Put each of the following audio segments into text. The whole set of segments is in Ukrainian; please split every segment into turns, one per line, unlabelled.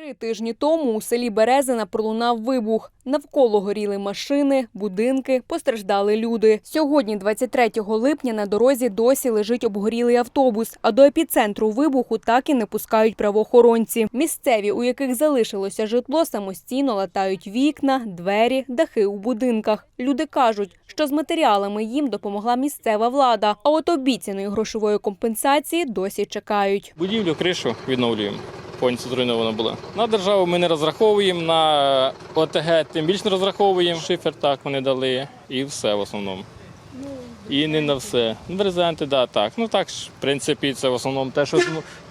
Три тижні тому у селі Березина пролунав вибух. Навколо горіли машини, будинки, постраждали люди. Сьогодні, 23 липня, на дорозі досі лежить обгорілий автобус, а до епіцентру вибуху так і не пускають правоохоронці. Місцеві, у яких залишилося житло, самостійно латають вікна, двері, дахи у будинках. Люди кажуть, що з матеріалами їм допомогла місцева влада, а от обіцяної грошової компенсації досі чекають.
Будівлю, кришу відновлюємо. Повністю зруйнована була. На державу ми не розраховуємо, на ОТГ тим більше не розраховуємо. Шифер так вони дали і все в основному. І не на все. Брезенти, да, так. Ну так ж, в принципі, це в основному те, що,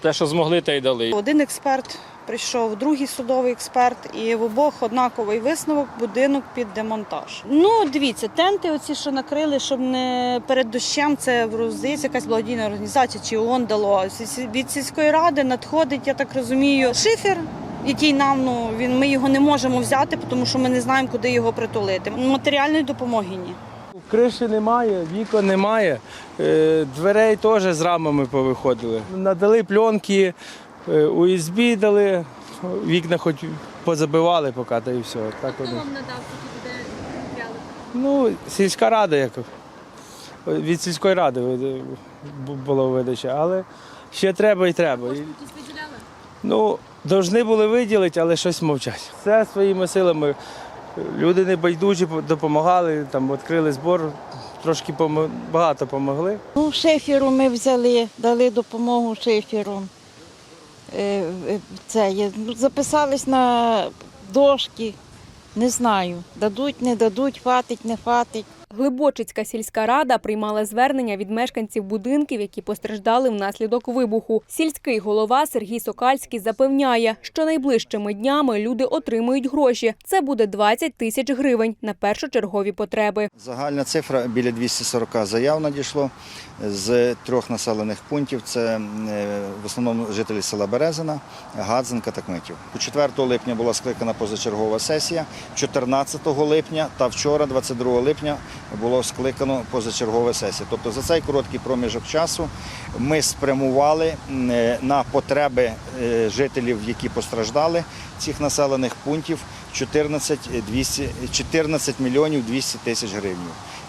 те, що змогли, те й дали.
Один експерт прийшов, другий судовий експерт, і в обох однаковий висновок будинок під демонтаж. Ну, дивіться, тенти, оці, що накрили, щоб не перед дощем, це здається, якась благодійна організація чи ООН дало. Від сільської ради надходить, я так розумію, шифер. Який нам ну він ми його не можемо взяти, тому що ми не знаємо, куди його притулити. Матеріальної допомоги ні.
Криші немає, вікон немає, е, дверей теж з рамами повиходили. Надали пленки, е, УСБ дали, вікна хоч позабивали поки, та і все. Так вони.
вам надав такі буде
Ну, сільська рада, як від сільської ради види- бу- була видача, але ще треба і треба. І,
Якісь виділяли?
Ну, повинні були виділити, але щось мовчать. Все своїми силами. Люди небайдужі допомагали, там відкрили збор, трошки багато допомогли.
Ну, шиферу ми взяли, дали допомогу шиферу. Е, е, Це. Ну, записались на дошки, не знаю, дадуть, не дадуть, хватить, не хватить.
Глибочицька сільська рада приймала звернення від мешканців будинків, які постраждали внаслідок вибуху. Сільський голова Сергій Сокальський запевняє, що найближчими днями люди отримують гроші. Це буде 20 тисяч гривень на першочергові потреби.
Загальна цифра біля 240 заяв надійшло з трьох населених пунктів. Це е, в основному жителі села Березина, Гадзенка та Кмитів. 4 липня була скликана позачергова сесія, 14 липня та вчора, 22 липня, було скликано позачергове сесія. Тобто за цей короткий проміжок часу ми спрямували е, на потреби е, жителів, які постраждали цих населених пунктів 14, 200, 14 мільйонів 200 тисяч гривень.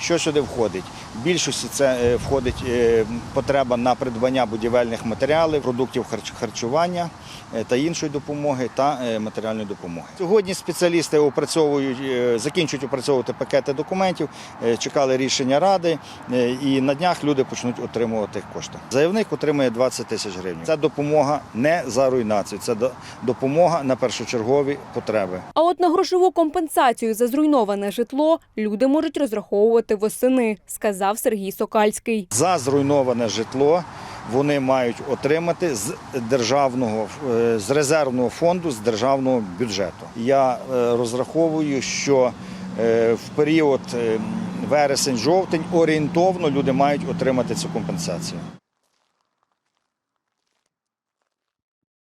Що сюди входить? В більшості це е, входить е, потреба на придбання будівельних матеріалів, продуктів харч- харчування е, та іншої допомоги та матеріальної допомоги. Сьогодні спеціалісти опрацьовують, закінчують опрацьовувати пакети документів, чекали рішення ради, і на днях люди почнуть отримувати кошти. Заявник отримує 20 тисяч гривень. Це допомога не за руйнацію, це допомога на першочергові потреби.
От на грошову компенсацію за зруйноване житло люди можуть розраховувати восени, сказав Сергій Сокальський.
За зруйноване житло вони мають отримати з державного е, з резервного фонду, з державного бюджету. Я е, розраховую, що е, в період вересень-жовтень орієнтовно люди мають отримати цю компенсацію.